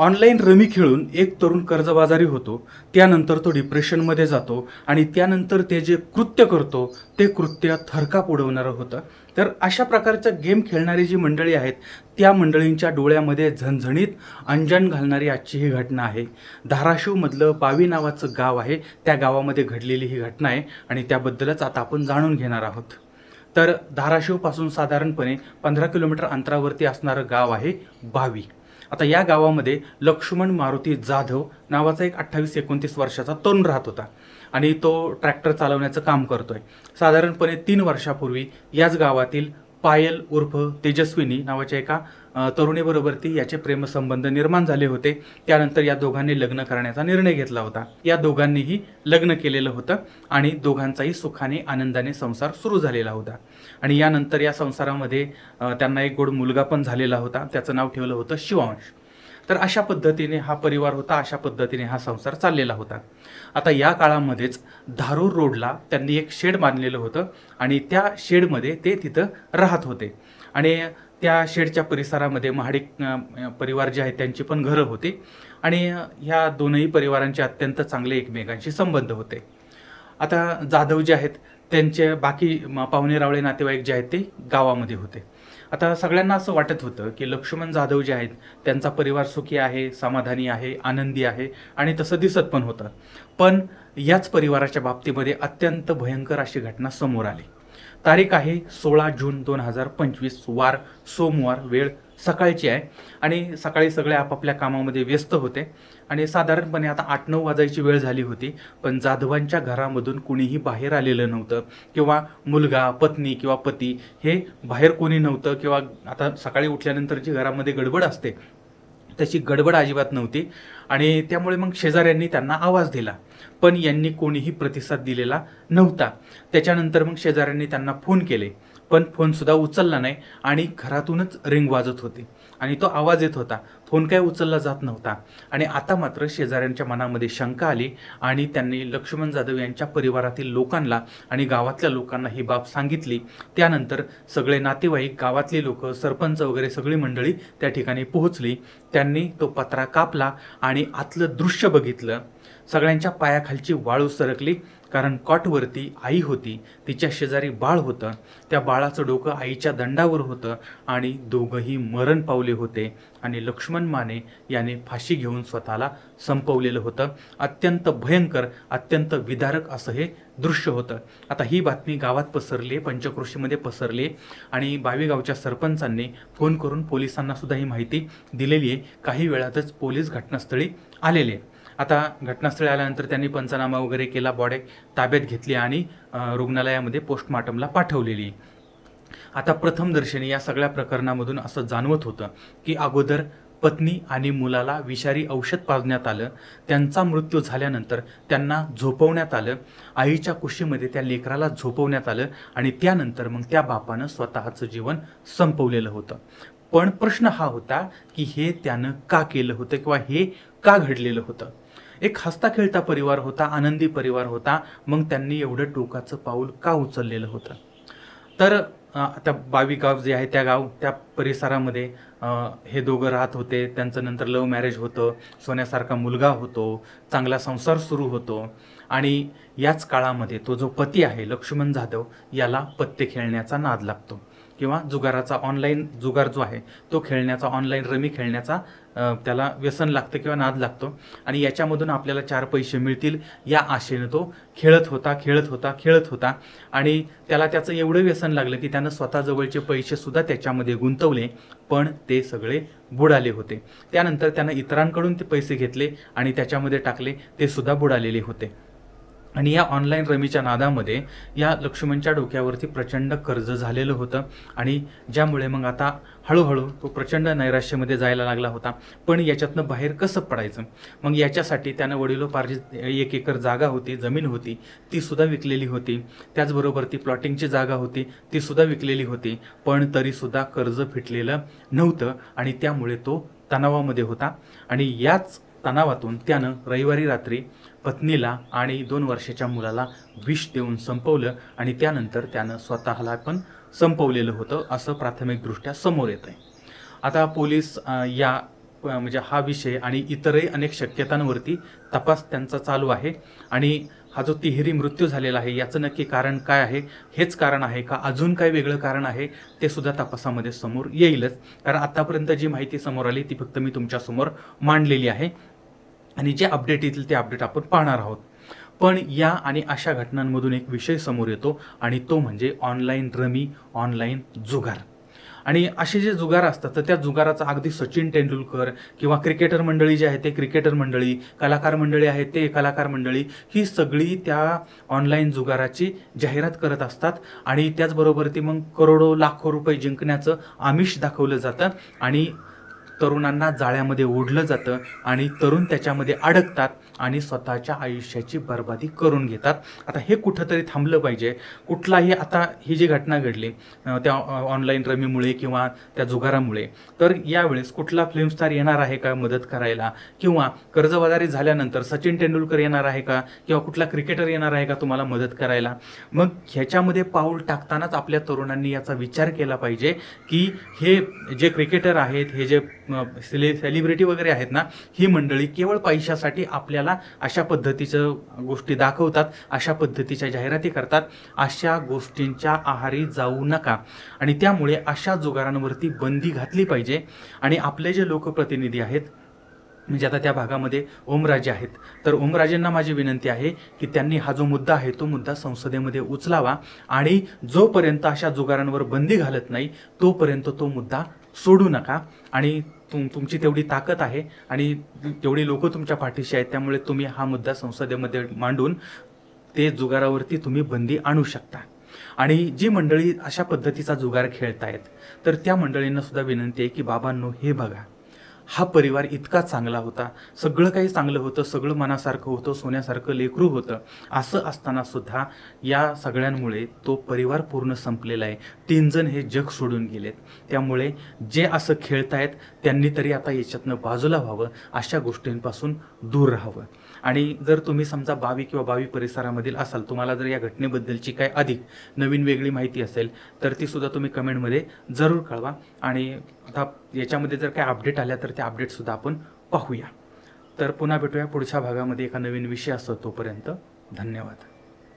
Online rummy खेळून एक तरुण कर्जबाजारी होतो त्यानंतर तो डिप्रेशनमध्ये जातो आणि त्यानंतर ते जे कृत्य करतो ते कृत्य थरकाप उडवणारं होतं. तर अशा प्रकारच्या गेम खेळणारी जी मंडळी आहेत त्या मंडळींच्या डोळ्यामध्ये झणझणीत अंजन घालणारी आजची ही घटना आहे. धाराशिवमधलं बावी नावाचं गाव आहे त्या गावामध्ये घडलेली ही घटना आहे आणि त्याबद्दलच आता आपण जाणून घेणार आहोत. तर धाराशिवपासून साधारणपणे पंधरा किलोमीटर अंतरावरती असणारं गाव आहे बावी आता या गावामध्ये लक्ष्मण मारुती जाधव नावाचा एक अठ्ठावीस एकोणतीस वर्षाचा तरुण राहत होता. आणि तो ट्रॅक्टर चालवण्याचं काम करतोय. साधारणपणे तीन वर्षापूर्वी याच गावातील पायल उर्फ तेजस्विनी नावाच्या एका तरुणीबरोबर ती याचे प्रेमसंबंध निर्माण झाले होते. त्यानंतर या दोघांनी लग्न करण्याचा निर्णय घेतला होता. या दोघांनीही लग्न केलेलं होतं आणि दोघांचाही सुखाने आनंदाने संसार सुरू झालेला होता. आणि यानंतर या संसारामध्ये त्यांना एक गोड मुलगा पण झालेला होता. त्याचं नाव ठेवलं होतं शिवांश. तर अशा पद्धतीने हा परिवार होता अशा पद्धतीने हा संसार चाललेला होता. आता या काळामध्येच धारूर रोडला त्यांनी एक शेड बांधलेलं होतं आणि त्या शेडमध्ये ते तिथं राहत होते. आणि त्या शेडच्या परिसरामध्ये महाडिक परिवार जे आहेत त्यांची पण घरं होती. आणि ह्या दोनही परिवारांचे अत्यंत चांगले एकमेकांशी संबंध होते. आता जाधव जे आहेत त्यांचे बाकी पाहुणे रावळे नातेवाईक जे आहेत ते गावामध्ये होते. आता सगळ्यांना असं वाटत होतं की लक्ष्मण जाधव जे आहेत त्यांचा परिवार सुखी आहे समाधानी आहे आनंदी आहे आणि तसं दिसत पण होतं. पण याच परिवाराच्या बाबतीमध्ये अत्यंत भयंकर अशी घटना समोर आली. तारीख आहे सोळा जून दोन हजार पंचवीस. वार सोमवार वेळ सकाळची आहे. आणि सकाळी सगळे आपापल्या कामामध्ये व्यस्त होते. आणि साधारणपणे आता आठ नऊ वाजायची वेळ झाली होती. पण जाधवांच्या घरामधून कुणीही बाहेर आलेलं नव्हतं. किंवा मुलगा पत्नी किंवा पती हे बाहेर कोणी नव्हतं. किंवा आता सकाळी उठल्यानंतर जी घरामध्ये गडबड असते. तशी गडबड अजिबात नव्हती. आणि त्यामुळे मग शेजाऱ्यांनी त्यांना आवाज दिला. पण यांनी कोणीही प्रतिसाद दिलेला नव्हता. त्याच्यानंतर मग शेजाऱ्यांनी त्यांना फोन केले. पण फोनसुद्धा उचलला नाही आणि घरातूनच रिंग वाजत होती. आणि तो आवाज येत होता. फोन काय उचलला जात नव्हता. आणि आता मात्र शेजाऱ्यांच्या मनामध्ये शंका आली आणि त्यांनी लक्ष्मण जाधव यांच्या परिवारातील लोकांना आणि गावातल्या लोकांना ही बाब सांगितली. त्यानंतर सगळे नातेवाईक गावातली लोक सरपंच वगैरे सगळी मंडळी त्या ठिकाणी पोहोचली. त्यांनी तो पत्रा कापला आणि आतलं दृश्य बघितलं सगळ्यांच्या पायाखालची वाळू सरकली कारण कॉटवरती आई होती तिच्या शेजारी बाळ होतं त्या बाळाचं डोकं आईच्या दंडावर होतं आणि दोघंही मरण पावले होते आणि लक्ष्मण माने याने फाशी घेऊन स्वतःला संपवलेलं होतं. अत्यंत भयंकर अत्यंत विदारक असं हे दृश्य होतं. आता ही बातमी गावात पसरली पंचक्रोशीमध्ये पसरली आणि बावीगावच्या सरपंचांनी फोन करून पोलिसांना सुद्धा ही माहिती दिलेली आहे. काही वेळातच पोलीस घटनास्थळी आलेले आता घटनास्थळी आल्यानंतर त्यांनी पंचनामा वगैरे केला बॉडी ताब्यात घेतली आणि रुग्णालयामध्ये पोस्टमार्टमला पाठवलेली आता प्रथमदर्शनी या सगळ्या प्रकरणामधून असं जाणवत होतं की अगोदर पत्नी आणि मुलाला विषारी औषध पाजण्यात आलं. त्यांचा मृत्यू झाल्यानंतर त्यांना झोपवण्यात आलं. आईच्या कुशीमध्ये त्या लेकराला झोपवण्यात आलं आणि त्यानंतर मग त्या बापानं स्वतःचं जीवन संपवलेलं होतं. पण प्रश्न हा होता की हे त्यानं का केलं होतं किंवा हे का घडलेलं होतं? एक हसता खेळता परिवार होता आनंदी परिवार होता. मग त्यांनी एवढं टोकाचं पाऊल का उचललेलं होतं? तर त्या बावी गाव जे आहे त्या गाव त्या परिसरामध्ये हे दोघं राहत होते. त्यांचं नंतर लव्ह मॅरेज होतं. सोन्यासारखा मुलगा होतो. चांगला संसार सुरू होतो. आणि याच काळामध्ये तो जो पती आहे लक्ष्मण जाधव याला पत्ते खेळण्याचा नाद लागतो. किंवा जुगाराचा ऑनलाईन जुगार जो आहे तो खेळण्याचा ऑनलाईन रमी खेळण्याचा त्याला व्यसन लागतं किंवा नाद लागतो. आणि याच्यामधून आपल्याला चार पैसे मिळतील या आशेनं तो खेळत होता खेळत होता खेळत होता. आणि त्याला त्याचं एवढं व्यसन लागलं की त्यानं स्वतःजवळचे पैसेसुद्धा त्याच्यामध्ये गुंतवले पण ते सगळे बुडाले होते. त्यानंतर त्यानं इतरांकडून ते पैसे घेतले आणि त्याच्यामध्ये टाकले ते सुद्धा बुडालेले होते. आणि या ऑनलाईन रमीच्या नादामध्ये या लक्ष्मणच्या डोक्यावरती प्रचंड कर्ज झालेलं होतं. आणि ज्यामुळे मग आता हळूहळू तो प्रचंड नैराश्यामध्ये जायला लागला होता. पण याच्यातनं बाहेर कसं पडायचं? मग याच्यासाठी त्यानं वडिलोपार्जित एक एकर जागा होती जमीन होती ती सुद्धा विकलेली होती. त्याचबरोबर ती प्लॉटिंगची जागा होती ती सुद्धा विकलेली होती. पण तरीसुद्धा कर्ज फिटलेलं नव्हतं आणि त्यामुळे तो तणावामध्ये होता. आणि याच तणावातून त्यानं रविवारी रात्री पत्नीला आणि दोन वर्षाच्या मुलाला विष देऊन संपवलं आणि त्यानंतर त्यानं स्वतःला पण संपवलेलं होतं असं प्राथमिकदृष्ट्या समोर येत आहे आता पोलीस या म्हणजे हा विषय आणि इतरही अनेक शक्यतांवरती तपास त्यांचा चालू आहे आणि हा जो तिहेरी मृत्यू झालेला आहे याचं नक्की कारण काय आहे? हेच कारण आहे का? अजून काय वेगळं कारण आहे? ते सुद्धा तपासामध्ये समोर येईलच. कारण आतापर्यंत जी माहिती समोर आली ती फक्त मी तुमच्यासमोर मांडलेली आहे. आणि जे अपडेट येतील ते अपडेट आपण पाहणार आहोत. पण या आणि अशा घटनांमधून एक विषय समोर येतो आणि तो म्हणजे ऑनलाईन रमी ऑनलाईन जुगार. आणि असे जे जुगार असतात तर त्या जुगाराचा अगदी सचिन तेंडुलकर किंवा क्रिकेटर मंडळी जे आहे ते क्रिकेटर मंडळी कलाकार मंडळी आहेत ते कलाकार मंडळी ही सगळी त्या ऑनलाईन जुगाराची जाहिरात करत असतात आणि त्याचबरोबर ती मग करोडो लाखो रुपये जिंकण्याचं आमिष दाखवलं जातं आणि तरुणांना जाळ्यामध्ये ओढलं जातं आणि तरुण त्याच्यामध्ये अडकतात आणि स्वतःच्या आयुष्याची बर्बादी करून घेतात. आता हे कुठंतरी थांबलं पाहिजे. कुठलाही आता ही जी घटना घडली त्या ऑनलाईन रमीमुळे किंवा त्या जुगारामुळे तर यावेळेस कुठला फिल्म स्टार येणार आहे का मदत करायला? किंवा कर्जबाजारी झाल्यानंतर सचिन तेंडुलकर येणार आहे का? किंवा कुठला क्रिकेटर येणार आहे का तुम्हाला मदत करायला? मग ह्याच्यामध्ये पाऊल टाकतानाच आपल्या तरुणांनी याचा विचार केला पाहिजे की हे जे क्रिकेटर आहेत हे जे सेले सेलिब्रिटी वगैरे आहेत ना ही मंडळी केवळ पैशासाठी आपल्याला अशा पद्धतीचं गोष्टी दाखवतात अशा पद्धतीच्या जाहिराती करतात अशा गोष्टींच्या आहारी जाऊ नका. आणि त्यामुळे अशा जुगारांवरती बंदी घातली पाहिजे. आणि आपले जे लोकप्रतिनिधी आहेत म्हणजे आता त्या भागामध्ये ओमराजे आहेत. तर ओमराजेंना माझी विनंती आहे की त्यांनी हा जो मुद्दा आहे तो मुद्दा संसदेमध्ये उचलावा. आणि जोपर्यंत अशा जुगारांवर बंदी घालत नाही तोपर्यंत तो मुद्दा सोडू नका. आणि तुम तुमची तेवढी ताकद आहे आणि तेवढी लोक तुमच्या पाठीशी आहेत त्यामुळे तुम्ही हा मुद्दा संसदेमध्ये मांडून ते जुगारावरती तुम्ही बंदी आणू शकता. आणि जी मंडळी अशा पद्धतीचा जुगार खेळतायत तर त्या मंडळींना सुद्धा विनंती आहे की बाबांनो हे बघा. हा परिवार इतका चांगला होता. सगळं काही चांगलं होतं सगळं मनासारखं होतं सोन्यासारखं लेकरू होतं. असं असताना सुद्धा या सगळ्यांमुळे तो परिवार पूर्ण संपलेला आहे. तीन जण हे जग सोडून गेलेत. त्यामुळे जे असं खेळतायत त्यांनी तरी आता याच्यातनं बाजूला व्हावं अशा गोष्टींपासून दूर राहावं. आणि जर तुम्ही समजा बावी किंवा बावी परिसरामधील असाल तुम्हाला जर या घटनेबद्दलची काय अधिक नवीन वेगळी माहिती असेल तर ती सुद्धा तुम्ही कमेंटमध्ये जरूर कळवा. आणि आता याच्यामध्ये जर काय अपडेट आल्या तर त्या अपडेटसुद्धा आपण पाहूया. तर पुन्हा भेटूया पुढच्या भागामध्ये एका नवीन विषय असतो तोपर्यंत धन्यवाद.